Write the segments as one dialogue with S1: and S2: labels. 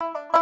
S1: Bye.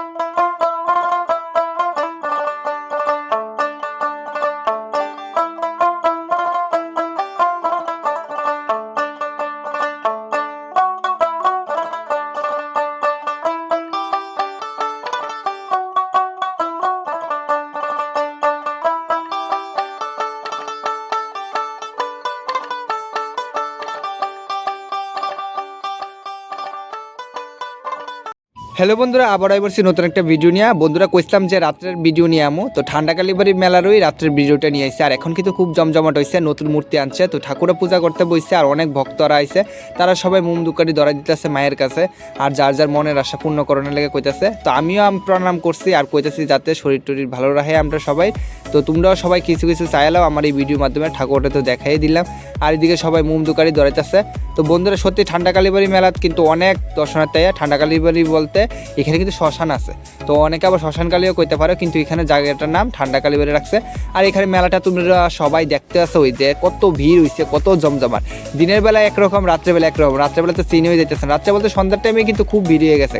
S1: Hello বন্ধুরা আবার আইবরছি নতুন একটা ভিডিও নিয়ে, বন্ধুরা কইছিলাম যে রাত্রের ভিডিও নিয়ে আমো, তো ঠান্ডা কালীবাড়ি মেলারই রাত্রের ভিডিওটা নিয়ে আসছে আর এখন কিন্তু খুব জমজমাট হয়েছে নতুন মূর্তি আনছে, তো ঠাকুরা পূজা করতে বসছে আর অনেক ভক্তরা আইছে তারা সবাই মোম দুকারি ধরা দিতেছে মায়ের কাছে, আর যার যার মনের আশা পূর্ণ করানোর লেগে কইতাছে, তো আমিও আম প্রণাম করছি, আর কইতাছি যাতে শরীর টরির ভালো রাখে আমরা সবাই, তো তোমরাও সবাই কিছু কিছু চাইলাও আমার এই ভিডিওর মাধ্যমে ঠাকুরটা তো দেখাই দিলাম, আর এদিকে সবাই মোম দুকারি ধরাইতেছে, তো বন্ধুরা সত্যি ঠান্ডা কালীবাড়ি মেলাত কিন্তু অনেক দর্শনার্থী। ঠান্ডা কালীবাড়ি বলতে এখানে কিন্তু শ্মশান আছে। তো অনেকে আবার শ্মশান কালীও কইতে পারো, কিন্তু এখানে জায়গাটার নাম ঠান্ডা কালীবাড়ি রাখছে। আর এখানে মেলাটা তোমরা সবাই দেখতে আসো ওই যে কত ভিড় হইছে, কত জমজমাট। দিনের বেলা একরকম রাত্রেবেলা একরকম। রাত্রেবেলা তো চিনি হয়ে যেতেছে রাত্রে বলতে সন্ধ্যার টাইমে কিন্তু খুব ভিড় হয়ে গেছে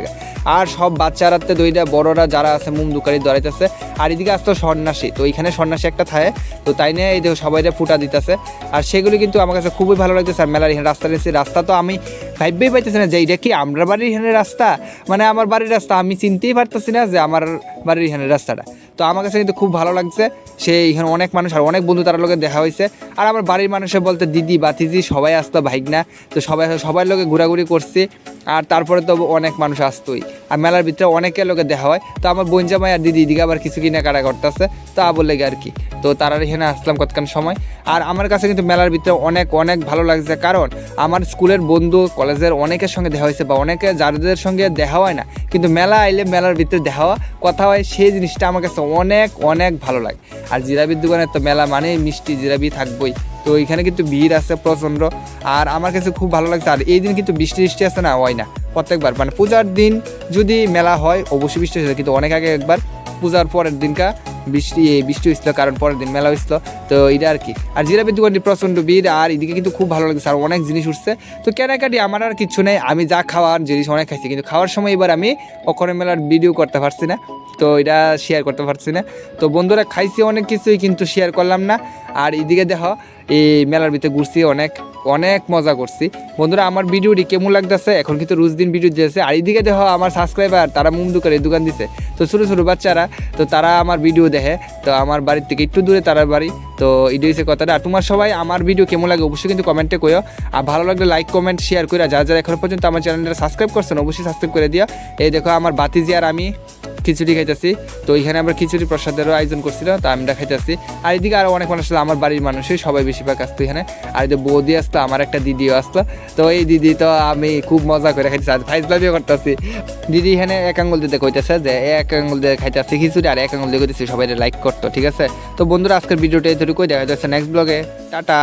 S1: আর সব বাচ্চারাতে দইটা বড়রা যারা আছে, মুম দুকারি ধরাইতেছে। আর এদিকে আসতো সন্ন্যাসী। তো এখানে সন্ন্যাসী একটা থাকে। তো তাই নিয়ে এই দেখো সবাই ফুটা দিতেছে। আর সেগুলি কিন্তু আমার কাছে খুবই ভালো লাগতেছে। আর মেলার এখানে রাস্তা নিয়েছি রাস্তা তো আমি ভাইবেই পাইতেছি না, যে এটা কি আমরা বাড়ির এখানে রাস্তা? মানে আমার বাড়ির রাস্তা, আমি চিনতেই পারতেছি না যে আমার বাড়ির এখানে রাস্তাটা। তো আমার কাছে কিন্তু খুব ভালো লাগছে, সে এখানে অনেক মানুষ আর অনেক বন্ধু তার লোকে দেখা হয়েছে। আর আমার বাড়ির মানুষের বলতে দিদি বাতিজি সবাই আসতো, ভাইগনা, তো সবাই সবাই লোকে ঘোরাঘুরি করছি। আর তারপরে তো অনেক মানুষ আসতোই। আর মেলার ভিতরে অনেকের লোকে দেখা হয়। তো আমার বোন জামাই আর দিদি দিদিকে আবার কিছু কেনাকাটা করতেছে। তা বলে আর কি। তো তারা এখানে আসলাম কতক্ষণ সময়। আর আমার কাছে কিন্তু মেলার ভিতরে অনেক অনেক ভালো লাগছে। কারণ আমার স্কুলের বন্ধু, কলেজের অনেকের সঙ্গে দেখা হয়েছে বা অনেকে যাদের সঙ্গে দেখা হয় না, কিন্তু মেলা আইলে মেলার ভিতরে দেখা হওয়া, কথা হয় সেই জিনিসটা আমার কাছে অনেক অনেক ভালো লাগে। আর জিরাবির দোকানে তো মেলা মানে মিষ্টি জিরাবি থাকবোই। তো এখানে কিন্তু ভিড় আছে প্রচণ্ড। আর আমার কাছে খুব ভালো লাগছে। আর এই দিন কিন্তু বৃষ্টি বৃষ্টি আছে না, হয় না। প্রত্যেকবার মানে পূজার দিন যদি মেলা হয়, অবশ্যই বৃষ্টি কিন্তু অনেক আগে একবার, পূজার পরের দিনকা বৃষ্টি বৃষ্টি হয়েছিল, কারণ পরের দিন মেলা হয়েছিল, তো এটা আর কি। আর জিরাপি দোকানটি প্রচণ্ড ভিড়, আর এদিকে কিন্তু খুব ভালো লাগছে, আর অনেক জিনিস উঠছে। তো কেনাকাটি আমার আর কিছু নেই, আমি যা খাওয়ার জিনিস অনেক খাইছি, কিন্তু খাওয়ার সময় এবার আমি ওখানে মেলার ভিডিও করতে পারছি না, তো এটা শেয়ার করতে পারছি না। তো বন্ধুরা, খাইছি অনেক কিছুই, কিন্তু শেয়ার করলাম না। আর এদিকে দেখো এই মেলার ভিতরে ঘুরছি, অনেক অনেক মজা করছি। বন্ধুরা, আমার ভিডিওটি কেমন লাগতেছে? এখন কিন্তু রোজ দিন ভিডিও দিয়েছে আর এদিকে দেখো, আমার সাবস্ক্রাইবার তারা মুম দোকানে দোকান দিছে। তো ছোটো ছোটো বাচ্চারা, তো তারা আমার ভিডিও দেখে। তো আমার বাড়ির থেকে একটু দূরে তার বাড়ি। তো এটা হচ্ছে কথাটা। আর তোমার সবাই, আমার ভিডিও কেমন লাগে অবশ্যই কিন্তু কমেন্টে কইও। আর ভালো লাগলে লাইক কমেন্ট শেয়ার করে যারা যারা এখনও পর্যন্ত আমার চ্যানেলটা সাবস্ক্রাইব করছেন, অবশ্যই সাবস্ক্রাইব করে দিও। এই দেখো, আমার বাতিজি আর আমি খিচুড়ি খাইতেছি। তো এখানে আমরা খিচুড়ি প্রসাদেরও আয়োজন করছিল, তা আমরা খাইতেছি আর এদিকে আরও অনেক মানুষ ছিল আমার বাড়ির মানুষই সবাই বেশিরভাগ আসতো এখানে। আর যে বৌদি আসতো আমার একটা দিদিও আসতো তো এই দিদি তো আমি খুব মজা করে খাইতেছি, আর ফাইজলামিও করতেছি। দিদি এখানে এক আঙ্গুল দিতে কইতেছে যে, এক আঙ্গুল দিয়ে খাইতেছি খিচুড়ি, আর এক আঙ্গুল দিয়ে কইতেছি সবাই লাইক করতো, ঠিক আছে? তো বন্ধুরা, আজকের ভিডিওটা এই এতটুকুই, দেখা যাচ্ছে নেক্সট ব্লগে টাটা!